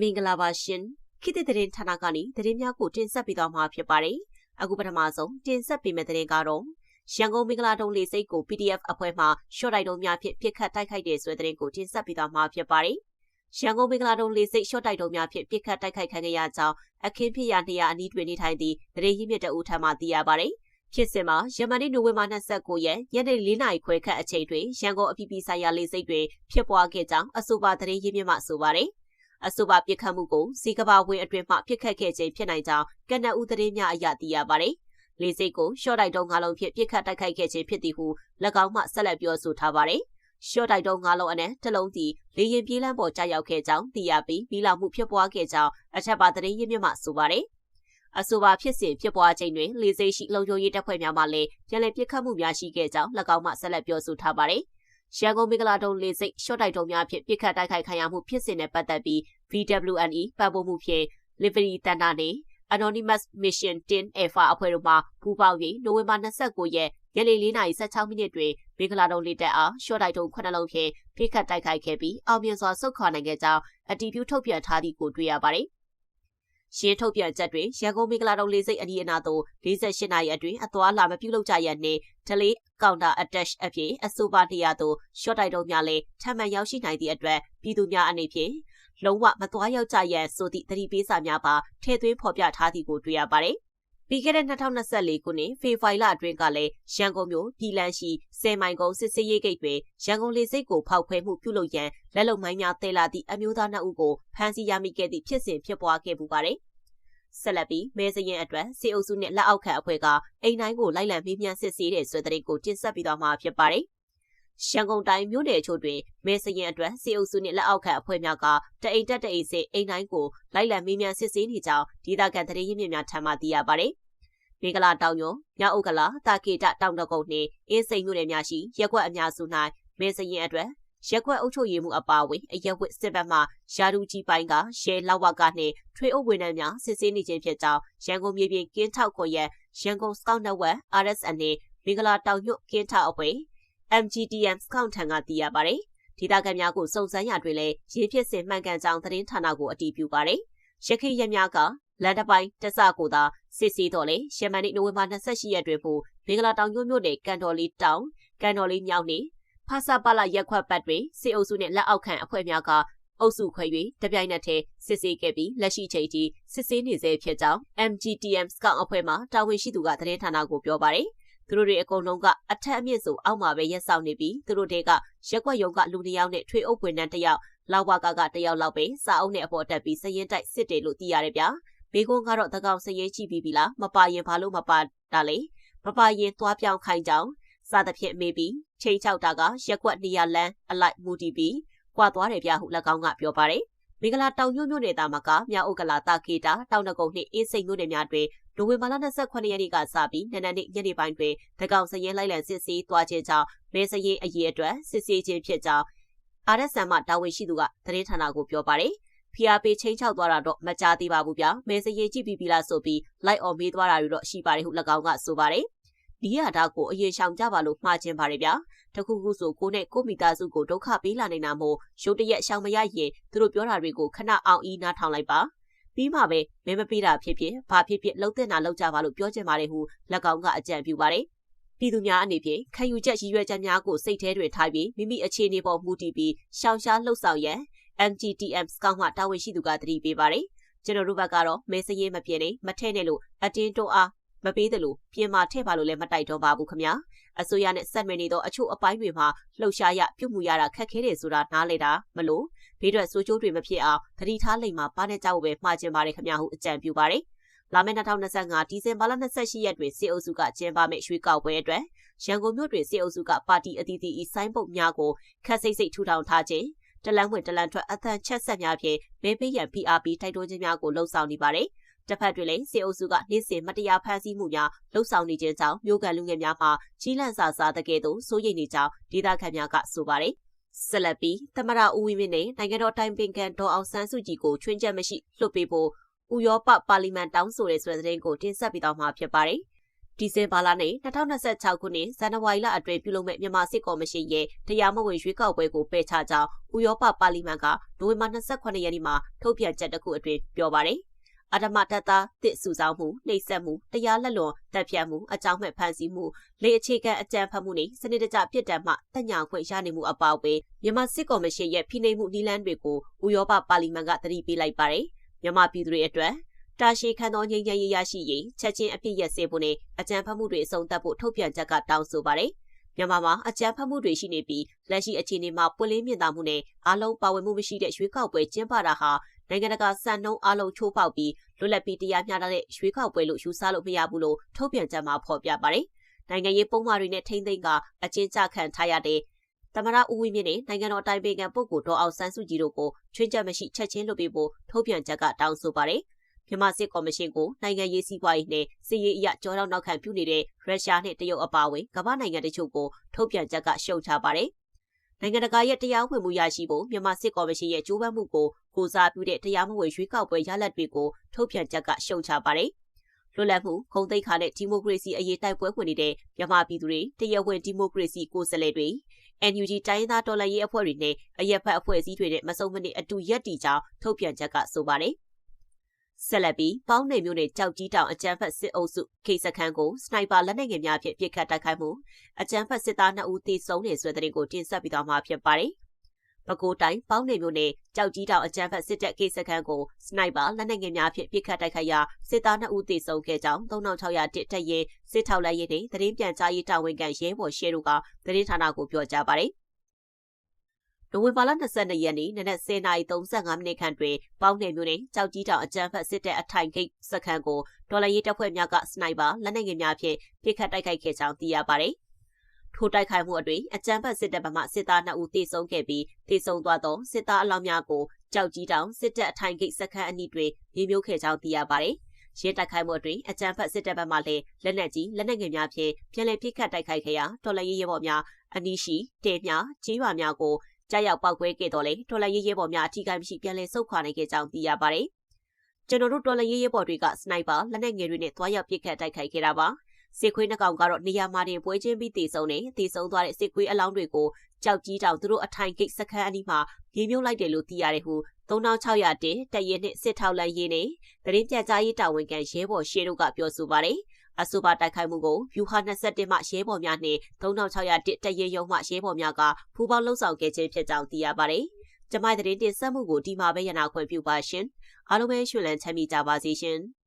မင်္ဂလာပါရှင်ခေတ်သစ်သတင်းဌာနကနေသတင်းများကိုတင်ဆက်ပေးသွားမှာဖြစ်ပါတယ်အခုပထမဆုံးတင်ဆက်ပေးမယ့်သတင်းကတော့ရန်ကုန်မင်္ဂလာတုံးလေးစိတ်ကို PDF အဖွဲ့မှ short တိုက်တုံးများဖြင့်ပြစ်ခတ်တိုက်ခိုက်တဲ့ဆွဲသတင်းကိုတင်ဆက်ပေးသွားမှာဖြစ်ပါတယ်ရန်ကုန်မင်္ဂလာတုံးလေးစိတ် short တိုက်တုံးများဖြင့်ပြစ်ခတ်တိုက်ခိုက်ခံရကြောင်းအခင်းဖြစ်ရာနေရာအနီးတွင်နေထိုင်သည့်သတင်းရင်းမြစ်တအူထံမှသိရပါတယ်ဖြစ်စဉ်မှာယမန်နေ့နိုဝင်ဘာ29ရက်ညနေ4နာရီခွဲခန့်အချိန်တွင်ရန်ကုန်အပြည်ပြည်ဆိုင်ရာလေဆိပ်တွင်ဖြစ်ပွားခဲ့ကြောင်းအဆိုပါသတင်းရင်းမြစ်မှဆိုပါတယ် အဆိုပါပြစ်ခတ်မှုကိုစီကဘာဝင်အတွင်မှပြစ်ခတ်ခဲ့ခြင်းဖြစ်နိုင်ကြောင်းကနအူသတင်းများအရသိရပါတယ်။လေစိတ်ကိုရှော့တိုက်တုံးငါးလုံးဖြင့်ပြစ်ခတ်တိုက်ခိုက်ခဲ့ခြင်းဖြစ်သည်ဟု၎င်းမှဆက်လက်ပြောဆိုထားပါတယ်။ရှော့တိုက်တုံးငါးလုံးအနက်တစ်လုံးစီလေရင်ပြေးလမ်းပေါ်ကျရောက်ခဲ့ကြောင်းသိရပြီးမိလောင်မှုဖြစ်ပွားခဲ့ကြောင်းအထက်ပါသတင်းရင်းမြစ်မှဆိုပါတယ်။အဆိုပါဖြစ်စဉ်ဖြစ်ပွားချိန်တွင်လေစိတ်ရှိလုံခြုံရေးတပ်ဖွဲ့များမှလည်းပြန်လည်ပစ်ခတ်မှုများရှိခဲ့ကြောင်း၎င်းမှဆက်လက်ပြောဆိုထားပါတယ်။ ရန်ကုန်မင်္ဂလာတုံးလေးစိတ်ရှော့တိုက်တုံးများဖြင့်ပြစ်ခတ်တိုက်ခိုက်ခံရမှုဖြစ်စဉ်နဲ့ပတ်သက်ပြီး VWNE ပတ်ပို့မှုဖြင့် Livery တန်တာနှင့် Anonymous Mission 10 Alpha အဖွဲ့တို့မှပူးပေါင်း၍နိုဝင်ဘာ29ရက်ညနေ4:16မိနစ်တွင်မင်္ဂလာတုံးလေးတက်အားရှော့တိုက်တုံး9လုံးဖြင့်ပြစ်ခတ်တိုက်ခိုက်ခဲ့ပြီးအောင်မြင်စွာဆုတ်ခွာနိုင်ခဲ့ကြောင်းအတည်ပြုထုတ်ပြန်ထားသည့်ကိုတွေ့ရပါတယ်။ ရှင်းထုတ်ပြန်ချက်တွင်ရန်ကုန်မင်္ဂလာတုံးလေးစိတ်အနီးအနားသို့48နာရီအတွင်းအသွာလာမပြုလုပ်ကြရနှင့်ဒလေးကောင်တာ attach အဖြစ်အဆိုပါနေရာသို့ short တိုက်တုံးများလည်းထပ်မံရောက်ရှိနိုင်သည့်အတွက်ပြည်သူများအနေဖြင့်လုံးဝမသွားရောက်ကြရန်ဆိုသည့်သတိပေးစာများပါထည့်သွင်းဖော်ပြထားသည်ကိုတွေ့ရပါတယ်။ ပြီးခဲ့တဲ့2024ခုနှစ်ဖေဖော်ဝါရီလအတွင်းကလည်းရန်ကုန်မြို့ပြည်လန်းရှိဆယ်မိုင်ကုန်းစစ်စေးရေးဂိတ်တွင်ရန်ကုန်လေဆိပ်ကိုဖောက်ခွဲမှုပြုလုပ်ရန်လက်လုံမိုင်းများတဲလာသည့်အမျိုးသားနှစ်ဦးကိုဖမ်းဆီးရမိခဲ့သည့်ဖြစ်စဉ်ဖြစ်ပွားခဲ့ပူပါတယ်။ဆက်လက်ပြီးမဲစရင်အတွက်စေအုပ်စုနဲ့လက်အောက်ခံအဖွဲ့ကအိမ်တိုင်းကိုလိုက်လံမေးမြန်းစစ်ဆေးတဲ့ဆွေးတဲ့ကိုတင်ဆက်ပြီးတော့မှာဖြစ်ပါတယ်။ ရန်ကုန်တိုင်းမြို့နယ်ချို့တွင်မဲစရင်အတွက်စေအုပ်စုနဲ့လက်အောက်ခံအဖွဲ့များကတအိမ်တက်တအိမ်စစ်အိမ်တိုင်းကိုလိုက်လံမေးမြန်းစစ်ဆေးနေကြောင်းဒေသခံသတင်းရင်းမြစ်များထံမှသိရပါတယ်။မင်္ဂလာတောင်ညွန်မြောက်ဥက္ကလာတာကေတတောင်တကုန်းနှင့်အင်းစိန်မြို့နယ်များရှိရက်ကွက်အများစု၌မဲစရင်အတွက်ရက်ကွက်အုပ်ချုပ်ရေးမှုအပါအဝင်အရက်ဝစ်စစ်ဘက်မှယာဒူကြီးပိုင်းကရဲလောက်ဝကနှင့်ထွေအုပ်ဝန်ထမ်းများစစ်ဆေးနေခြင်းဖြစ်ကြောင်းရန်ကုန်မြေပြင်ကင်းထောက်ခွင့်ရရန်ကုန်စကောက်နယ်ဝက် RSN နှင့်မင်္ဂလာတောင်ညွတ်ကင်းထောက်အဖွဲ့ MGTM စကောက်ထံကသိရပါတယ်။ဒေသခံများကိုစုံစမ်းရတွင်လည်းရင်းဖြစ်စဉ်မှန်ကန်ကြောင်းသတင်းဌာနကိုအတည်ပြုပါတယ်။ရခိုင်ရများကလန်တပိုင်းတဆကိုသာစစ်ဆေးတော့လေရှမန်နေ့နိုဝင်ဘာ28ရက်တွင်ပို့မင်္ဂလာတောင်ညွတ်မြို့နယ်ကန်တော်လေးတောင်ကန်တော်လေးမြောက်နှင့်ဖဆပလရက်ခွက်ပတ်တွင်စစ်အုပ်စုနှင့်လက်အောက်ခံအဖွဲ့များကအုပ်စုခွဲ၍တပြိုင်နက်တည်းစစ်ဆေးခဲ့ပြီးလက်ရှိချိန်ထိစစ်ဆေးနေဆဲဖြစ်ကြောင်း MGTM Scout အဖွဲ့မှတာဝန်ရှိသူကသတင်းဌာနကိုပြောပါတယ်။ သူတို့တွေအကုန်လုံးကအထက်အမြင့်ဆုံးအောက်မှာပဲရက်ဆောင်နေပြီးသူတို့တွေကရက်ွက်ရုံကလူတစ်ယောက်နဲ့ထွေအုပ်ဝင်တန်းတစ်ယောက်လောက်ဝကကတစ်ယောက်လောက်ပဲစာအုပ်နဲ့အပေါ်တက်ပြီးစရင်တိုက်စစ်တယ်လို့သိရတယ်ဗျာ။ဘေကွန်းကတော့တကောင်စရင်ကြည့်ပြီးပြီလားမပါရင်ဘာလို့မပါတာလဲမပါရင်သွားပြောင်းခိုင်းကြောင်းစသဖြင့်မေးပြီးချိန်ချောက်တာကရက်ွက်နေရလန်းအလိုက်မူတည်ပြီးကွာသွားတယ်ဗျဟု၎င်းကပြောပါတယ်မင်္ဂလာတောင်ညွန့်မြို့နယ်သားမကမြောက်ဥက္ကလာတာကေတာတောင်တကုံနှင့်အေးစိန်မြို့နယ်များတွင် နိုဝင်ဘာလ28ရက်နေ့ကစပြီးနနက်နေ့ညနေပိုင်းတွင်တကောင်စရင်လိုက်လံစစ်ဆေးသွားခြင်းကြောင့်မဲစရင်အရေးအတွက်စစ်ဆေးခြင်းဖြစ်ကြောင်းအာရက်ဆန်မှတာဝန်ရှိသူကသတင်းဌာနကိုပြောပါတယ်ဖီယာပေချင်းချောက်သွားတာတော့မကြားသေးပါဘူးဗျာမဲစရင်ကြည့်ပြီးပြီလားဆိုပြီးလိုက်အော်မေးသွားတာတွေတော့ရှိပါတယ်ဟု၎င်းကဆိုပါတယ်ဒီရတာကိုအရင်ရှောင်ကြပါလို့မှားခြင်းပါတယ်ဗျာတခုခုဆိုကိုနဲ့ကိုမိသားစုကိုဒုက္ခပေးလာနေတာမို့ရုတ်တရက်ရှောင်မရရင်သူတို့ပြောတာတွေကိုခဏအောင်အီးနားထောင်လိုက်ပါ ပြီးမှပဲမဲမပေးတာဖြစ်ဖြစ်ဘာဖြစ်ဖြစ်လှုပ်တဲ့နာလှုပ်ကြပါလို့ပြောချင်ပါတယ်ဟုလက်ကောင်ကအကြံပြုပါတယ်ပြည်သူများအနေဖြင့်ခံယူချက်ရည်ရွယ်ချက်များကိုစိတ်ထဲတွင်ထားပြီးမိမိအခြေအနေပေါ်မူတည်ပြီးရှောင်ရှားလှုပ်ဆောင်ရန် MGTM စကောက်မှတာဝန်ရှိသူကတတိပေးပါတယ်ကျွန်တော်တို့ဘက်ကတော့မဲစရေးမပြင်းနေမထဲ့နဲ့လို့အတင်းတိုးအားမပေးသလိုပြင်မာထည့်ပါလို့လည်းမတိုက်တော့ပါဘူးခမညာအစိုးရနဲ့ဆက်နွယ်နေသောအချို့အပိုင်းတွေမှာလှုပ်ရှားရပြုမှုရတာခက်ခဲတယ်ဆိုတာနားလေတာမလို့ ဘေးထွက်ဆိုးကျိုးတွေမဖြစ်အောင်သတိထားလိမ့်မှာပါနဲ့ကြောက်ပဲမှားကျင်ပါတယ်ခမညာဟုအကြံပြုပါတယ်လာမယ့်2025ဒီဇင်ဘာလ28ရက်တွင်စစ်အုပ်စုကကျင်းပမယ့်ရွေးကောက်ပွဲအတွက်ရန်ကုန်မြို့တွင်စစ်အုပ်စုကပါတီအသီးသီးဤဆိုင်းပုတ်များကိုခက်စိတ်စိတ်ထူထောင်ထားခြင်းတလန်းဝင်တလန်းထွက်အသံချက်ဆက်များဖြင့်မဲပေးရန် PRP တိုက်တွန်းခြင်းများကိုလှုံ့ဆော်နေပါတယ်။တစ်ဖက်တွင်လည်းစေအုပ်စုကနေ့စဉ်မတရားဖမ်းဆီးမှုများလှုပ်ဆောင်နေခြင်းကြောင့်မြို့ကန်လူငယ်များမှာကြီးလန့်စာစားတကယ်သို့စိုးရိမ်နေကြောင်းဒေသခံများကဆိုပါတယ်။ ဆက်လက်ပြီးသမရဦးဝင်းမြင့်နဲ့နိုင်ငံတော်တိုင်ပင်ခံဒေါ်အောင်ဆန်းစုကြည်ကိုချွင်းချက်မရှိလွှတ်ပေးဖို့ဥရောပပါလီမန်တောင်းဆိုတဲ့ဆိုတဲ့သတင်းကိုတင်ဆက်ပေးတော့မှာဖြစ်ပါတယ်။ဒီဇင်ဘာလနဲ့2026ခုနှစ်ဇန်နဝါရီလအတွင်းပြုလုပ်မဲ့မြန်မာစစ်ကော်မရှင်ရဲ့တရားမဝင်ရွေးကောက်ပွဲကိုပယ်ချကြောင်းဥရောပပါလီမန်ကနိုဝင်ဘာ28ရက်နေ့မှာထုတ်ပြန်ချက်တစ်ခုအတွင်းပြောပါတယ်။ အဓမ္မတတတစ်စုဆောင်မှုနှိပ်စက်မှုတရားလက်လွန်တပ်ဖြတ်မှုအကြောင်းမဲ့ဖန်ဆီးမှုလေအခြေခံအကြံဖတ်မှုနဲ့စနစ်တကျပြစ်ဒဏ်မှတညာခွင့်ရနေမှုအပါအဝင်မြန်မာစစ်ကော်မရှင်ရဲ့ဖိနှိပ်မှုနည်းလမ်းတွေကိုဥရောပပါလီမန်ကသတိပေးလိုက်ပါတယ်။မြန်မာပြည်သူတွေအတွက်တာရှည်ခံသောငြိမ်းချမ်းရေးရရှိရေးချက်ချင်းအပြည့်ရစေဖို့နဲ့အကြံဖတ်မှုတွေအဆုံးသတ်ဖို့ထုတ်ပြန်ချက်ကတောင်းဆိုပါတယ်။မြန်မာမှာအကြံဖတ်မှုတွေရှိနေပြီးလက်ရှိအခြေအနေမှာပွင့်လင်းမြင်သာမှုနဲ့အားလုံးပါဝင်မှုမရှိတဲ့ရွေးကောက်ပွဲကျင်းပတာဟာ နိုင်ငံတကာစံနှုန်းအားလုံးချိုးဖောက်ပြီးလွတ်လပ်ပြီးတရားမျှတတဲ့ရွေးကောက်ပွဲလို့ယူဆလို့မရဘူးလို့ထုတ်ပြန်ချက်မှာဖော်ပြပါတယ်။နိုင်ငံရေးပုံမှားတွေနဲ့ထိမ့်သိမ်းကအကျဉ်းချခံထားရတဲ့သမရဦးဝင်းမြင့်နဲ့နိုင်ငံတော်တိုင်ပင်ခံပုဂ္ဂိုလ်ဒေါ်အောင်ဆန်းစုကြည်တို့ကိုချွင်းချက်မရှိချက်ချင်းလွှတ်ပေးဖို့ထုတ်ပြန်ချက်ကတောင်းဆိုပါတယ်။မြန်မာစစ်ကော်မရှင်ကိုနိုင်ငံရေးစီးပွားရေးနဲ့စစ်ရေးအရကြောတော့နောက်ခံပြုနေတဲ့ရုရှားနဲ့တရုတ်အပါအဝင်ကမ္ဘာနိုင်ငံတချို့ကိုထုတ်ပြန်ချက်ကရှုတ်ချပါတယ်။နိုင်ငံတကာရဲ့တရားဝင်မှုရရှိဖို့မြန်မာစစ်ကော်မရှင်ရဲ့ကြိုးပမ်းမှုကို ကိုစားပြုတဲ့တရားမဝင်ရွေးကောက်ပွဲရလဒ်တွေကိုထုတ်ပြန်ချက်ကရှုတ်ချပါတယ်။လွတ်လပ်မှုဂုံတိတ်ခါနဲ့ဒီမိုကရေစီအရေးတိုက်ပွဲဝင်နေတဲ့မြန်မာပြည်သူတွေတရားဝင်ဒီမိုကရေစီကိုယ်စားလှယ်တွေ NUG တိုင်းသားတော်လှန်ရေးအဖွဲ့တွေနဲ့အရက်ဖက်အဖွဲ့အစည်းတွေနဲ့မစုံမနစ်အတူရက်တီကြောင်းထုတ်ပြန်ချက်ကဆိုပါတယ်။ဆက်လက်ပြီးပေါင်းနေမျိုးနဲ့ကြောက်ကြီးတောင်အကြမ်းဖက်စစ်အုပ်စုခေစခန်းကိုစနိုက်ပါလက်နက်ငယ်များဖြင့်ပစ်ခတ်တိုက်ခိုက်မှုအကြမ်းဖက်စစ်သား2ဦးသေဆုံးနေဆွဲတဲ့တဲ့ကိုတင်ဆက်ပြီးတော့မှာဖြစ်ပါတယ်။ ပဲခူးတိုင်းပေါင်းနေမျိုးနဲ့ကြောက်ကြီးတောင်အကြမ်းဖက်စစ်တပ်ခေစခန်းကိုစနိုက်ပါလက်နက်ငယ်များဖြင့်ပစ်ခတ်တိုက်ခိုက်ရာစစ်သား2ဦးသေဆုံးခဲ့ကြောင်း3600တစ်တက်ရင်စစ်ထောက်လက်ရေးနဲ့သတင်းပြန်ကြားရေးတာဝန်ခံရဲဘော်ရှဲတို့ကသတင်းဌာနကိုပြောကြားပါတယ်။နိုဝင်ဘာလ22ရက်နေ့နနက်10:35မိနစ်ခန့်တွင်ပေါင်းနယ်မြို့နယ်ကြောက်ကြီးတောင်အကြမ်းဖက်စစ်တပ်အထိုင်ဂိတ်စခန်းကိုဒေါ်လာရေးတပ်ဖွဲ့များကစနိုက်ပါလက်နက်ငယ်များဖြင့်ပစ်ခတ်တိုက်ခိုက်ခဲ့ကြောင်းသိရပါတယ်။ ထိုတိုက်ခိုက်မှုအတွင်းအကြမ်းဖက်စစ်တပ်ဘက်မှစစ်သား2ဦးသေဆုံးခဲ့ပြီးသေဆုံးသွားသောစစ်သားအလောင်းများကိုကြောက်ကြီးတောင်စစ်တပ်အထိုင်ဂိတ်စခန်းအနီးတွင်မြေမြုပ်ခဲ့ကြောင်းသိရပါတယ်။ရဲတိုက်ခိုက်မှုအတွင်းအကြမ်းဖက်စစ်တပ်ဘက်မှလည်းလက်နက်ကြီးလက်နက်ငယ်များဖြင့်ပြန်လည်ပစ်ခတ်တိုက်ခိုက်ခဲ့ရာတော်လှန်ရေးရဲဘော်များအနီးရှိတဲများကြီးရွာများကိုကြားရောက်ပောက်ကွဲခဲ့တော့လေတော်လရေးရဲဘော်များအထီးကိုင်းမရှိပြန်လည်ဆုတ်ခွာနိုင်ခဲ့ကြောင်းသိရပါတယ်။ကျွန်တော်တို့တော်လရေးရဲဘော်တွေကစနိုက်ပါလက်နက်ငယ်တွေနဲ့သွားရောက်ပစ်ခတ်တိုက်ခိုက်ခဲ့တာပါ။ စစ်ခွေးနှကောင်ကတော့နေရာမှာတင်ပွဲချင်းပြီးတည်ဆုံနေတည်ဆုံသွားတဲ့စစ်ခွေးအလောင်းတွေကိုကြောက်ကြီးတောင်သူတို့အထိုင်ဂိတ်စခန်းအနီးမှာပြေမြုပ်လိုက်တယ်လို့သိရတယ်ဟု3600တင်တရဲနဲ့စစ်ထောက်လန်ရေးနဲ့တရင်ပြကြားရေးတာဝန်ခံရဲဘော်ရှေတို့ကပြောဆိုပါတယ်။အဆိုပါတိုက်ခိုက်မှုကိုဗျူဟာ21မှရဲဘော်များနှင့်3600တရဲရုံမှရဲဘော်များကဖူးပေါင်းလှုပ်ဆောင်ခဲ့ခြင်းဖြစ်ကြောင်းသိရပါတယ်။ကျမတဲ့တင်ဆက်မှုကိုဒီမှာပဲရနာခွင့်ပြုပါရှင်။အားလုံးပဲရှင်လန်းချမ်းမြေကြပါစေရှင်။